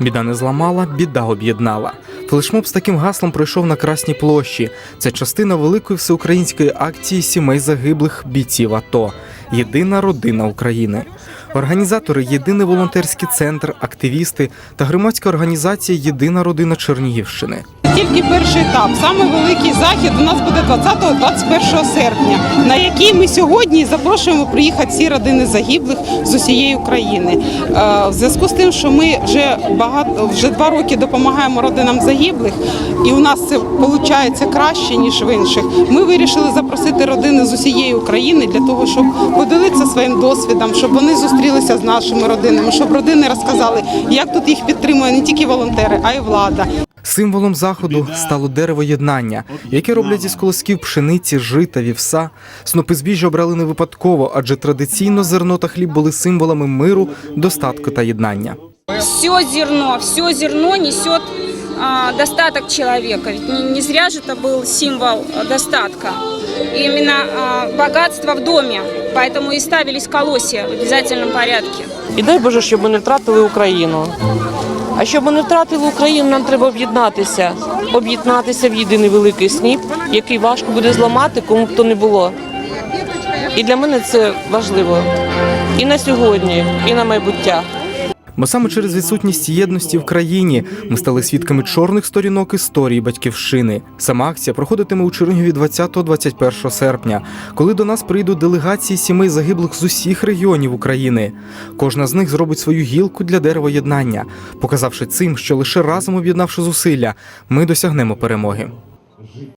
Біда не зламала, біда об'єднала. Флешмоб з таким гаслом пройшов на Красній площі. Це частина великої всеукраїнської акції сімей загиблих бійців АТО. Єдина родина України. Організатори Єдиний волонтерський центр, активісти та громадська організація Єдина родина Чернігівщини. Тільки перший етап. Саме великий захід у нас буде 20-21 серпня, на який ми сьогодні запрошуємо приїхати всі родини загиблих з усієї України. Е, В зв'язку з тим, що ми вже багато вже два роки допомагаємо родинам загиблих, і у нас це виходить краще ніж в інших. Ми вирішили запросити родини з усієї України для того, щоб поділитися своїм досвідом, щоб вони зустрілися з нашими родинами, щоб родини розказали, як тут їх підтримує не тільки волонтери, а й влада. Символом заходу стало дерево єднання, яке роблять із колосків пшениці, жита, вівса. Снопи збіжжя обрали не випадково, адже традиційно зерно та хліб були символами миру, достатку та єднання. все зерно, все зерно несе достаток человека. Ведь не, не зря же это был символ а, достатка. Именно а, богатство в доме. Поэтому и ставились колосья в обязательном порядке. І дай Боже, щоб ми не втратили Україну. А щоб ми не втратили Україну, нам треба об'єднатися. Об'єднатися в єдиний великий сніп, який важко буде зламати, кому б то не було. І для мене це важливо і на сьогодні, і на майбуття. Бо саме через відсутність єдності в країні ми стали свідками чорних сторінок історії батьківщини. Сама акція проходитиме у Чернігові 20-21 серпня, коли до нас прийдуть делегації сімей загиблих з усіх регіонів України. Кожна з них зробить свою гілку для дерева єднання, показавши цим, що лише разом об'єднавши зусилля, ми досягнемо перемоги.